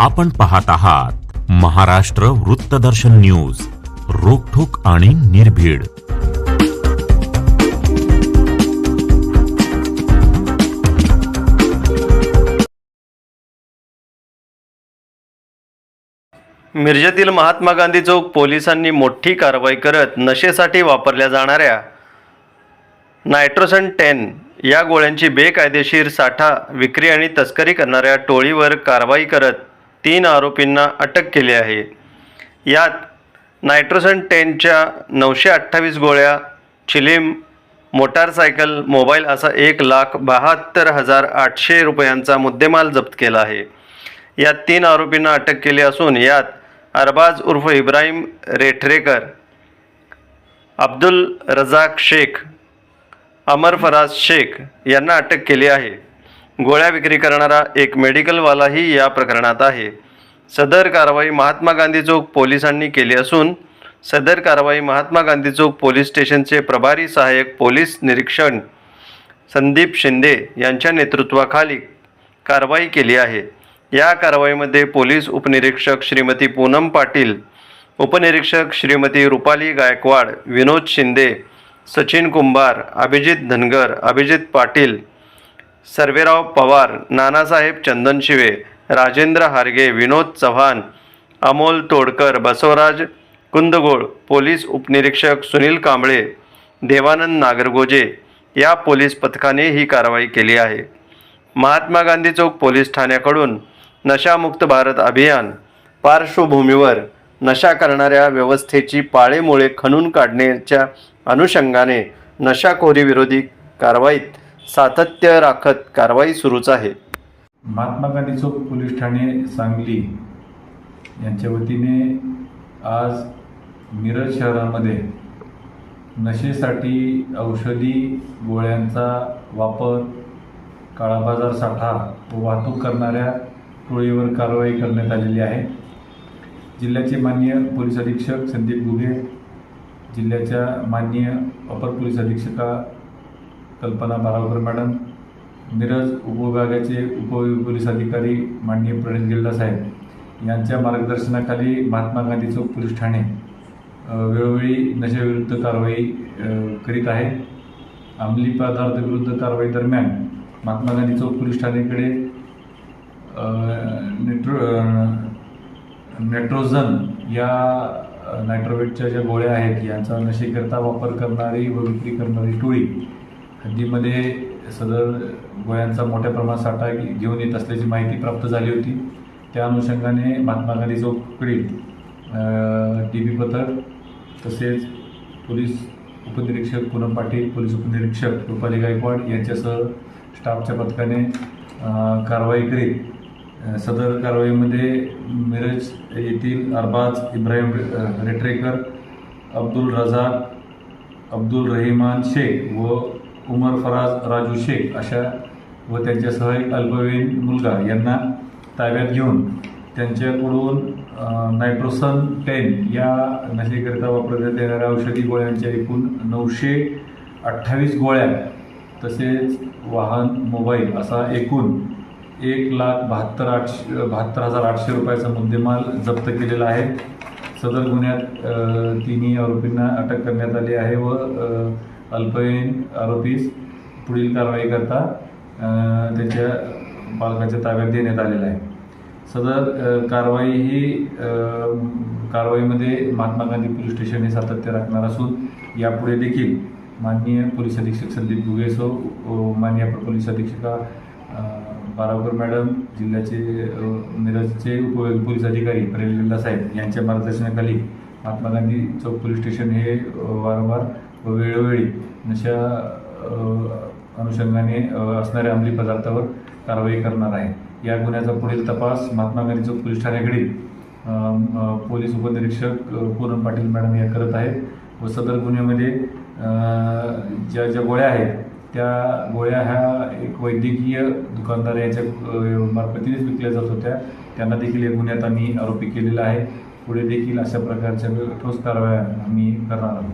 आपण पाहत आहात महाराष्ट्र वृत्तदर्शन न्यूज रोखोक आणि निर्भीड. मिरजेतील महात्मा गांधी चौक पोलिसांनी मोठी कारवाई करत नशेसाठी वापरल्या जाणाऱ्या नायट्रोसन टेन या गोळ्यांची बेकायदेशीर साठा विक्री आणि तस्करी करणाऱ्या टोळीवर कारवाई करत तीन आरोपींना अटक केली आहे. यात नायट्रोसन टेनच्या नऊशे अठ्ठावीस गोळ्या चिलीम मोटारसायकल मोबाईल असा एक लाख बहात्तर हजार आठशे रुपयांचा मुद्देमाल जप्त केला आहे. यात तीन आरोपींना अटक केली असून यात अरबाज उर्फ इब्राहिम रेठरेकर अब्दुल रजाक शेख अमर फराज शेख यांना अटक केली आहे. गोळ्या विक्री करणारा एक मेडिकलवालाही या प्रकरणात आहे. सदर कारवाई महात्मा गांधी चौक पोलिसांनी केली असून सदर कारवाई महात्मा गांधी चौक पोलीस स्टेशनचे प्रभारी सहाय्यक पोलीस निरीक्षण संदीप शिंदे यांच्या नेतृत्वाखाली कारवाई केली आहे. या कारवाईमध्ये पोलीस उपनिरीक्षक श्रीमती पूनम पाटील उपनिरीक्षक श्रीमती रुपाली गायकवाड विनोद शिंदे सचिन कुंभार अभिजित धनगर अभिजित पाटील सर्वेराव पवार नानासाहेब चंदनशिवे राजेंद्र हारगे विनोद चव्हाण अमोल तोडकर बसवराज कुंदगोळ पोलीस उपनिरीक्षक सुनील कांबळे देवानंद नागरगोजे या पोलीस पथकाने ही कारवाई केली आहे. महात्मा गांधी चौक पोलीस ठाण्याकडून नशामुक्त भारत अभियान पार्श्वभूमीवर नशा करणाऱ्या व्यवस्थेची पाळेमुळे खणून काढण्याच्या अनुषंगाने नशाखोरी विरोधी कारवाईत सातत्य राखत कारवाई सुरूच आहे. महात्मा गांधी चौक पोलीस ठाणे सांगली यांच्या वतीने आज मिरज शहरामध्ये नशेसाठी औषधी गोळ्यांचा वापर काळाबाजार साठा व वाहतूक करणाऱ्या टोळीवर कारवाई करण्यात आलेली आहे. जिल्ह्याचे माननीय पोलीस अधीक्षक संदीप गुगे जिल्ह्याच्या माननीय अपर पोलीस अधीक्षका कल्पना बारावकर मॅडम मिरज उपविभागाचे उपपोलीस अधिकारी माननीय प्रणित गिल्डा साहेब यांच्या मार्गदर्शनाखाली महात्मा गांधी चौक पोलीस ठाणे वेळोवेळी नशेविरुद्ध कारवाई करीत आहे. अंमली पदार्थ विरुद्ध कारवाई दरम्यान महात्मा गांधी चौक पोलीस ठाणेकडे नेट्रो नेट्रोजन नेट्रोझन या नायट्रोवेटच्या ज्या गोळ्या आहेत यांचा नशेकरता वापर करणारी व विक्री करणारी टोळी हद्दीमध्ये सदर गोळ्यांचा मोठ्या प्रमाणात साठा घेऊन येत असल्याची माहिती प्राप्त झाली होती. त्या अनुषंगाने महात्मा गांधी चौकडील डी बी पथक तसेच पोलीस उपनिरीक्षक पूनम पाटील पोलीस उपनिरीक्षक रुपाली गायकवाड यांच्यासह स्टाफच्या पथकाने कारवाई करीत सदर कारवाईमध्ये मिरज येथील अरबाज इब्राहिम रेटरेकर अब्दुल रजाक अब्दुल रहिमान शेख व उमर फराज राजू शेख अशा व त्यांच्यासह एक अल्पवयीन मुलगा यांना ताब्यात घेऊन त्यांच्याकडून नायट्रोसन टेन या नशेकरिता वापरण्यात येणाऱ्या औषधी गोळ्यांच्या एकूण नऊशे अठ्ठावीस गोळ्या तसेच वाहन मोबाईल असा एकूण एक लाख बहात्तर आठशे बहात्तर हजार आठशे रुपयाचा मुद्देमाल जप्त केलेला आहे. सदर गुन्ह्यात तिन्ही आरोपींना अटक करण्यात आली आहे व अल्पवयीन आरोपीस पुढील कारवाई करता त्याच्या पालकाच्या ताब्यात देण्यात आलेला आहे. सदर कारवाई ही कारवाईमध्ये महात्मा गांधी पोलीस स्टेशन हे सातत्य राखणार असून यापुढे देखील माननीय पोलीस अधीक्षक संदीप गुगेसो माननीय अपर पोलीस अधीक्षका बारावकर मॅडम जिल्ह्याचे अ, मिरजचे उप पोलीस अधिकारी प्रेमलिल्ला साहेब यांच्या मार्गदर्शनाखाली महात्मा गांधी चौक पोलीस स्टेशन हे वारंवार वेळोवेळी नशा अनुषंगाने असणाऱ्या अंमली पदार्थावर कारवाई करणार आहे. या गुन्ह्याचा पुढील तपास महात्मा गांधी चौक पोलीस ठाण्याकडील पोलीस उपनिरीक्षक अ, पूनम पाटील मॅडम या करत आहेत व सदर गुन्ह्यामध्ये ज्या ज्या गोळ्या आहेत त्या गोळ्या ह्या एक वैद्यकीय दुकानदार याच्या मार्फतीनेच विकल्या जात होत्या. त्यांना देखील या गुन्ह्यात आम्ही आरोपी केलेला आहे. पुढे देखील अशा प्रकारच्या ठोस कारवाया आम्ही करणार आहोत.